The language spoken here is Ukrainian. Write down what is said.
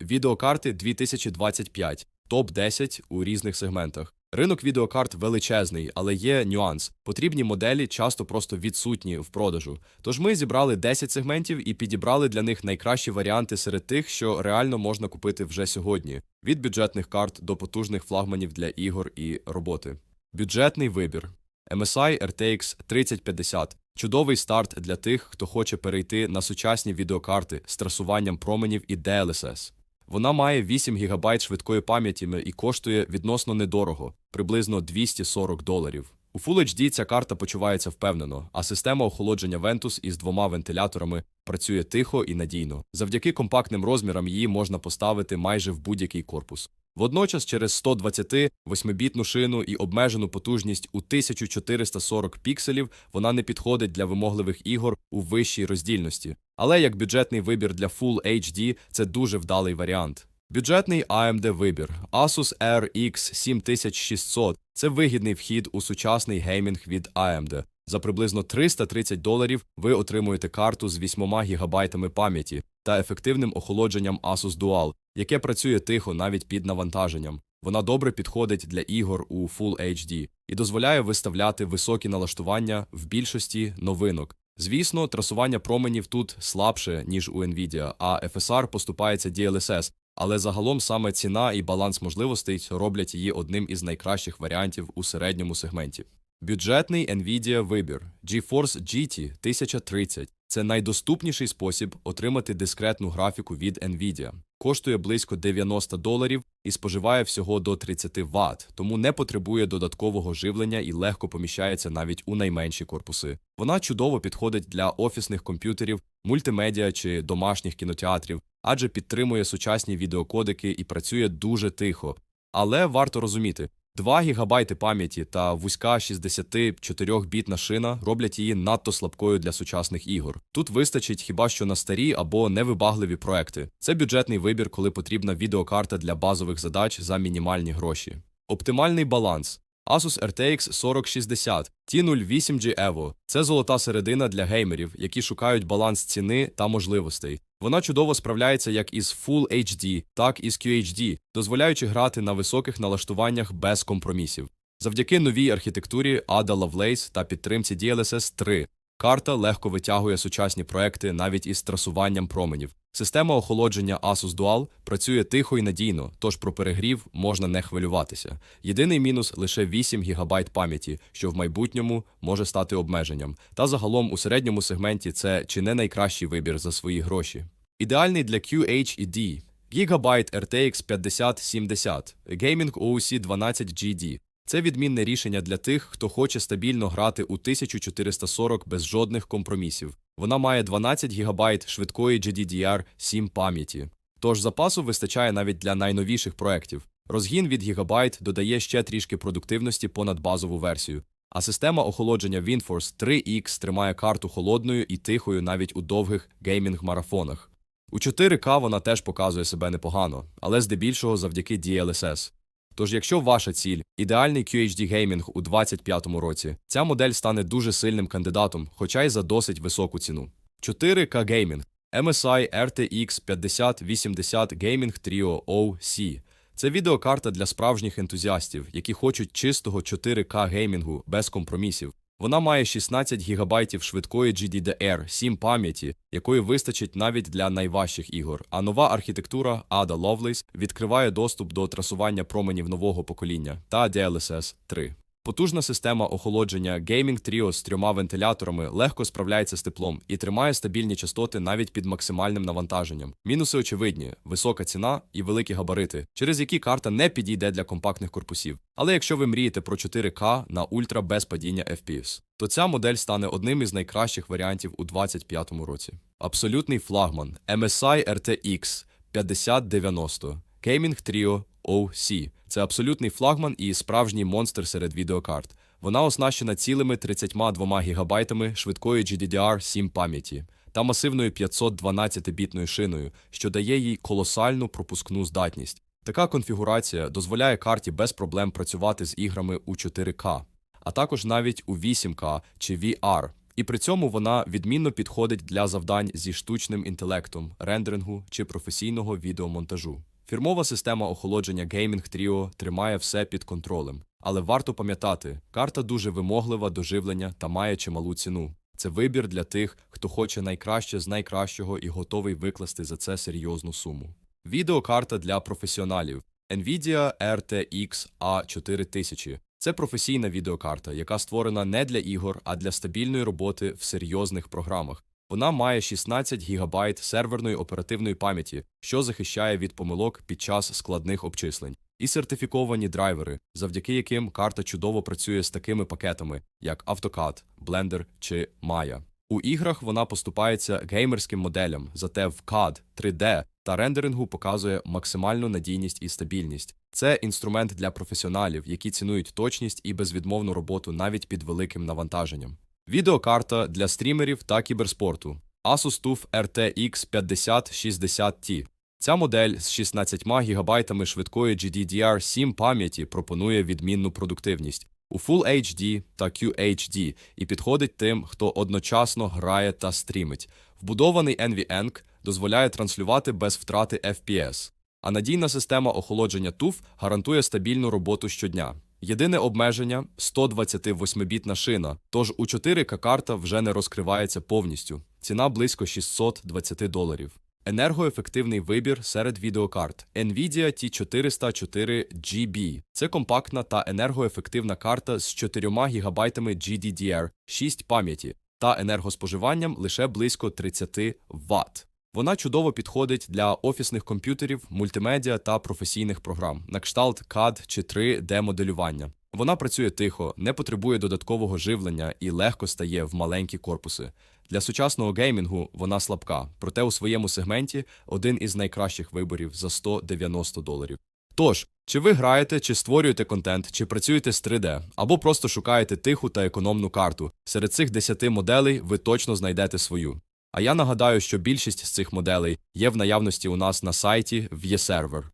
Відеокарти 2025, топ 10 у різних сегментах. Ринок відеокарт величезний, але є нюанс. Потрібні моделі часто просто відсутні в продажу. Тож ми зібрали 10 сегментів і підібрали для них найкращі варіанти серед тих, що реально можна купити вже сьогодні: від бюджетних карт до потужних флагманів для ігор і роботи. Бюджетний вибір. MSI RTX 3050 чудовий старт для тих, хто хоче перейти на сучасні відеокарти з трасуванням променів і DLSS. Вона має 8 ГБ швидкої пам'яті і коштує відносно недорого, приблизно 240 доларів. У Full HD ця карта почувається впевнено, а система охолодження Ventus із двома вентиляторами працює тихо і надійно. Завдяки компактним розмірам її можна поставити майже в будь-який корпус. Водночас через 128-бітну шину і обмежену потужність у 1440 пікселів вона не підходить для вимогливих ігор у вищій роздільності. Але як бюджетний вибір для Full HD це дуже вдалий варіант. Бюджетний AMD вибір Asus RX 7600 – це вигідний вхід у сучасний геймінг від AMD. За приблизно 330 доларів ви отримуєте карту з 8 ГБ пам'яті та ефективним охолодженням Asus Dual, яке працює тихо навіть під навантаженням. Вона добре підходить для ігор у Full HD і дозволяє виставляти високі налаштування в більшості новинок. Звісно, трасування променів тут слабше, ніж у Nvidia, а FSR поступається DLSS, але загалом саме ціна і баланс можливостей роблять її одним із найкращих варіантів у середньому сегменті. Бюджетний Nvidia вибір GeForce GT 1030 – це найдоступніший спосіб отримати дискретну графіку від Nvidia. Коштує близько 90 доларів і споживає всього до 30 Вт, тому не потребує додаткового живлення і легко поміщається навіть у найменші корпуси. Вона чудово підходить для офісних комп'ютерів, мультимедіа чи домашніх кінотеатрів, адже підтримує сучасні відеокодики і працює дуже тихо. Але варто розуміти, 2 ГБ пам'яті та вузька 64-бітна шина роблять її надто слабкою для сучасних ігор. Тут вистачить хіба що на старі або невибагливі проекти. Це бюджетний вибір, коли потрібна відеокарта для базових задач за мінімальні гроші. Оптимальний баланс. Asus RTX 4060 T08G Evo – це золота середина для геймерів, які шукають баланс ціни та можливостей. Вона чудово справляється як із Full HD, так і з QHD, дозволяючи грати на високих налаштуваннях без компромісів. Завдяки новій архітектурі Ada Lovelace та підтримці DLSS 3 карта легко витягує сучасні проекти навіть із трасуванням променів. Система охолодження Asus Dual працює тихо і надійно, тож про перегрів можна не хвилюватися. Єдиний мінус лише 8 ГБ пам'яті, що в майбутньому може стати обмеженням. Та загалом у середньому сегменті це чи не найкращий вибір за свої гроші. Ідеальний для QHD Gigabyte RTX 5070, Gaming OC 12GD. Це відмінне рішення для тих, хто хоче стабільно грати у 1440 без жодних компромісів. Вона має 12 ГБ швидкої GDDR7 пам'яті. Тож запасу вистачає навіть для найновіших проєктів. Розгін від гігабайт додає ще трішки продуктивності понад базову версію. А система охолодження WindForce 3X тримає карту холодною і тихою навіть у довгих геймінг-марафонах. У 4К вона теж показує себе непогано, але здебільшого завдяки DLSS. Тож, якщо ваша ціль ідеальний QHD геймінг у 2025 році, ця модель стане дуже сильним кандидатом, хоча й за досить високу ціну. 4К геймінг MSI RTX 5080 Gaming Trio OC це відеокарта для справжніх ентузіастів, які хочуть чистого 4К геймінгу без компромісів. Вона має 16 ГБ швидкої GDDR7 пам'яті, якої вистачить навіть для найважчих ігор. А нова архітектура Ada Lovelace відкриває доступ до трасування променів нового покоління та DLSS 3. Потужна система охолодження Gaming Trio з трьома вентиляторами легко справляється з теплом і тримає стабільні частоти навіть під максимальним навантаженням. Мінуси очевидні: висока ціна і великі габарити, через які карта не підійде для компактних корпусів. Але якщо ви мрієте про 4К на ультра без падіння FPS, то ця модель стане одним із найкращих варіантів у 2025 році. Абсолютний флагман MSI RTX 5090 Gaming Trio OC. Це абсолютний флагман і справжній монстр серед відеокарт. Вона оснащена цілими 32 ГБ швидкої GDDR7 пам'яті та масивною 512-бітною шиною, що дає їй колосальну пропускну здатність. Така конфігурація дозволяє карті без проблем працювати з іграми у 4К, а також навіть у 8К чи VR. І при цьому вона відмінно підходить для завдань зі штучним інтелектом, рендерингу чи професійного відеомонтажу. Фірмова система охолодження Gaming Trio тримає все під контролем. Але варто пам'ятати, карта дуже вимоглива до живлення та має чималу ціну. Це вибір для тих, хто хоче найкраще з найкращого і готовий викласти за це серйозну суму. Відеокарта для професіоналів NVIDIA RTX A4000 – це професійна відеокарта, яка створена не для ігор, а для стабільної роботи в серйозних програмах. Вона має 16 ГБ серверної оперативної пам'яті, що захищає від помилок під час складних обчислень, і сертифіковані драйвери, завдяки яким карта чудово працює з такими пакетами, як AutoCAD, Blender чи Maya. У іграх вона поступається геймерським моделям, зате в CAD, 3D та рендерингу показує максимальну надійність і стабільність. Це інструмент для професіоналів, які цінують точність і безвідмовну роботу навіть під великим навантаженням. Відеокарта для стрімерів та кіберспорту Asus TUF RTX 5060T. Ця модель з 16 ГБ швидкої GDDR7 пам'яті пропонує відмінну продуктивність у Full HD та QHD і підходить тим, хто одночасно грає та стрімить. Вбудований NVENC дозволяє транслювати без втрати FPS, а надійна система охолодження TUF гарантує стабільну роботу щодня. Єдине обмеження 128-бітна шина, тож у 4К карта вже не розкривається повністю. Ціна близько 620 доларів. Енергоефективний вибір серед відеокарт NVIDIA T404GB. Це компактна та енергоефективна карта з 4 ГБ GDDR6 пам'яті та енергоспоживанням лише близько 30 Вт. Вона чудово підходить для офісних комп'ютерів, мультимедіа та професійних програм, на кшталт CAD чи 3D-моделювання. Вона працює тихо, не потребує додаткового живлення і легко стає в маленькі корпуси. Для сучасного геймінгу вона слабка, проте у своєму сегменті один із найкращих виборів за 190 доларів. Тож, чи ви граєте, чи створюєте контент, чи працюєте з 3D, або просто шукаєте тиху та економну карту. Серед цих 10 моделей ви точно знайдете свою. А я нагадаю, що більшість з цих моделей є в наявності у нас на сайті в єсервер.